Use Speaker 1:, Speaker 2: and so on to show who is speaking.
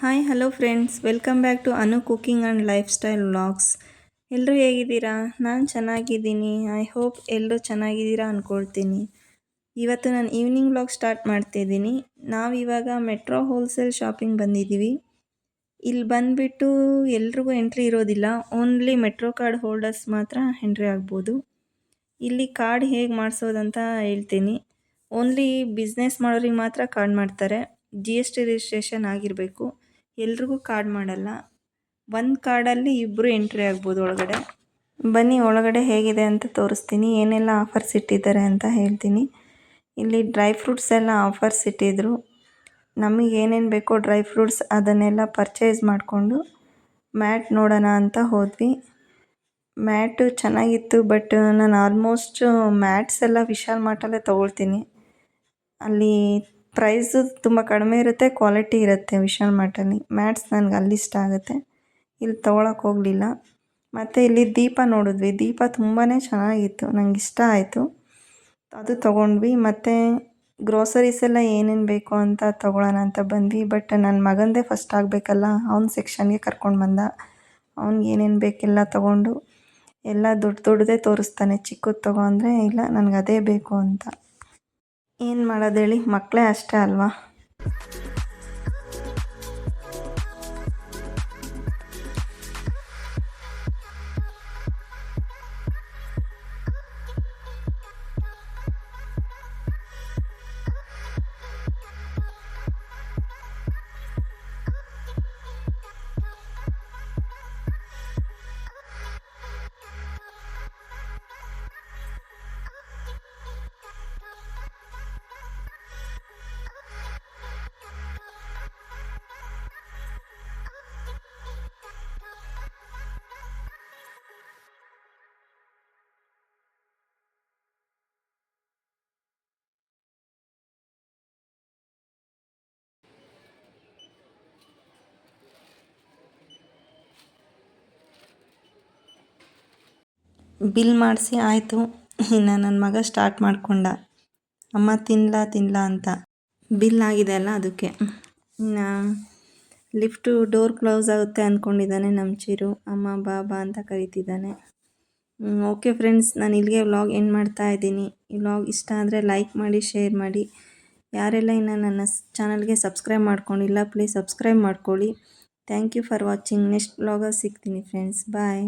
Speaker 1: Hi hello friends welcome back to Anu cooking and lifestyle vlogs ಎಲ್ಲರೂ ಹೇಗಿದ್ದೀರಾ? ನಾನು ಚೆನ್ನಾಗಿದ್ದೀನಿ. ಐ ಹೋಪ್ ಎಲ್ಲರೂ ಚೆನ್ನಾಗಿದ್ದೀರಾ ಅಂದ್ಕೊಳ್ತೀನಿ ಇವತ್ತು ನಾನು ಈವ್ನಿಂಗ್ ವ್ಲಾಗ್ ಸ್ಟಾರ್ಟ್ ಮಾಡ್ತಿದ್ದೀನಿ ನಾವು ಇವಾಗ ಮೆಟ್ರೋ ಹೋಲ್ಸೇಲ್ ಶಾಪಿಂಗ್ ಬಂದಿದ್ದೀವಿ. ಇಲ್ಲಿ ಬಂದುಬಿಟ್ಟು ಎಲ್ರಿಗೂ ಎಂಟ್ರಿ ಇರೋದಿಲ್ಲ. ಓನ್ಲಿ ಮೆಟ್ರೋ ಕಾರ್ಡ್ ಹೋಲ್ಡರ್ಸ್ ಮಾತ್ರ ಎಂಟ್ರಿ ಆಗ್ಬೋದು. ಇಲ್ಲಿ ಕಾರ್ಡ್ ಹೇಗೆ ಮಾಡಿಸೋದಂತ ಹೇಳ್ತೀನಿ. ಓನ್ಲಿ ಬಿಸ್ನೆಸ್ ಮಾಡೋರಿಗೆ ಮಾತ್ರ ಕಾರ್ಡ್ ಮಾಡ್ತಾರೆ. ಜಿ ಎಸ್ ಟಿ ರಿಜಿಸ್ಟ್ರೇಷನ್ ಆಗಿರಬೇಕು. ಎಲ್ರಿಗೂ ಕಾರ್ಡ್ ಮಾಡಲ್ಲ. ಒಂದು ಕಾರ್ಡಲ್ಲಿ ಇಬ್ಬರು ಎಂಟ್ರಿ ಆಗ್ಬೋದು ಒಳಗಡೆ. ಬನ್ನಿ, ಒಳಗಡೆ ಹೇಗಿದೆ ಅಂತ ತೋರಿಸ್ತೀನಿ. ಏನೆಲ್ಲ ಆಫರ್ಸ್ ಇಟ್ಟಿದ್ದಾರೆ ಅಂತ ಹೇಳ್ತೀನಿ. ಇಲ್ಲಿ ಡ್ರೈ ಫ್ರೂಟ್ಸ್ ಎಲ್ಲ ಆಫರ್ಸ್ ಇಟ್ಟಿದ್ರು. ನಮಗೆ ಏನೇನು ಬೇಕೋ ಡ್ರೈ ಫ್ರೂಟ್ಸ್ ಅದನ್ನೆಲ್ಲ ಪರ್ಚೇಸ್ ಮಾಡಿಕೊಂಡು ಮ್ಯಾಟ್ ನೋಡೋಣ ಅಂತ ಹೋದ್ವಿ. ಮ್ಯಾಟು ಚೆನ್ನಾಗಿತ್ತು ಬಟ್ ನಾನು ಆಲ್ಮೋಸ್ಟ್ ಮ್ಯಾಟ್ಸ್ ಎಲ್ಲ ವಿಶಾಲ್ ಮಾರ್ಟಲ್ಲೇ ತೊಗೊಳ್ತೀನಿ. ಅಲ್ಲಿ ಪ್ರೈಸು ತುಂಬ ಕಡಿಮೆ ಇರುತ್ತೆ ಕ್ವಾಲಿಟಿ ಇರುತ್ತೆ ವಿಶಾಲ್ ಮಾರ್ಟಲ್ಲಿ. ಮ್ಯಾಟ್ಸ್ ನನಗೆ ಅಲ್ಲಿ ಇಷ್ಟ ಆಗುತ್ತೆ. ಇಲ್ಲಿ ತೊಗೊಳಕ್ಕೆ ಹೋಗಲಿಲ್ಲ. ಮತ್ತು ಇಲ್ಲಿ ದೀಪ ನೋಡಿದ್ವಿ. ದೀಪ ತುಂಬಾ ಚೆನ್ನಾಗಿತ್ತು, ನಂಗೆ ಇಷ್ಟ ಆಯಿತು. ಅದು ತೊಗೊಂಡ್ವಿ. ಮತ್ತು ಗ್ರೋಸರೀಸ್ ಎಲ್ಲ ಏನೇನು ಬೇಕು ಅಂತ ತೊಗೊಳ್ಳೋಣ ಅಂತ ಬಂದ್ವಿ. ಬಟ್ ನನ್ನ ಮಗಂದೇ ಫಸ್ಟ್ ಆಗಬೇಕಲ್ಲ, ಅವ್ನ ಸೆಕ್ಷನ್ಗೆ ಕರ್ಕೊಂಡು ಬಂದ. ಅವ್ನಿಗೆ ಏನೇನು ಬೇಕೆಲ್ಲ ತೊಗೊಂಡು, ಎಲ್ಲ ದೊಡ್ಡ ದೊಡ್ಡದೇ ತೋರಿಸ್ತಾನೆ. ಚಿಕ್ಕದು ತೊಗೊಂಡ್ರೆ ಇಲ್ಲ, ನನಗೆ ಅದೇ ಬೇಕು ಅಂತ. ಏನು ಮಾಡೋದು ಹೇಳಿ? ಮಕ್ಕಳೇ ಅಷ್ಟೇ ಅಲ್ವಾ? ಬಿಲ್ ಮಾಡಿಸಿ ಆಯಿತು. ಇನ್ನು ನನ್ನ ಮಗ ಸ್ಟಾರ್ಟ್ ಮಾಡಿಕೊಂಡ. ಅಮ್ಮ ತಿನ್ಲಾ ತಿನ್ಲಾ ಅಂತ. ಬಿಲ್ ಆಗಿದೆ ಅಲ್ಲ ಅದಕ್ಕೆ. ಇನ್ನು ಲಿಫ್ಟು ಡೋರ್ ಕ್ಲೋಸ್ ಆಗುತ್ತೆ ಅಂದ್ಕೊಂಡಿದ್ದಾನೆ ನಮ್ಮ ಚಿರು. ಅಮ್ಮ ಬಾ ಬಾ ಅಂತ ಕರಿತಿದ್ದಾನೆ. ಓಕೆ ಫ್ರೆಂಡ್ಸ್ ನಾನು ಇಲ್ಲಿಗೆ ವ್ಲಾಗ್ ಎಂಡ್ ಮಾಡ್ತಾ ಇದ್ದೀನಿ. ಈ ವ್ಲಾಗ್ ಇಷ್ಟ ಆದರೆ ಲೈಕ್ ಮಾಡಿ ಶೇರ್ ಮಾಡಿ. ಯಾರೆಲ್ಲ ಇನ್ನು ನನ್ನ ಚಾನಲ್ಗೆ ಸಬ್ಸ್ಕ್ರೈಬ್ ಮಾಡ್ಕೊಂಡಿಲ್ಲ ಪ್ಲೀಸ್ ಸಬ್ಸ್ಕ್ರೈಬ್ ಮಾಡ್ಕೊಳ್ಳಿ. Thank you for watching next ವ್ಲಾಗಲ್ಲಿ ಸಿಗ್ತೀನಿ ಫ್ರೆಂಡ್ಸ್ ಬಾಯ್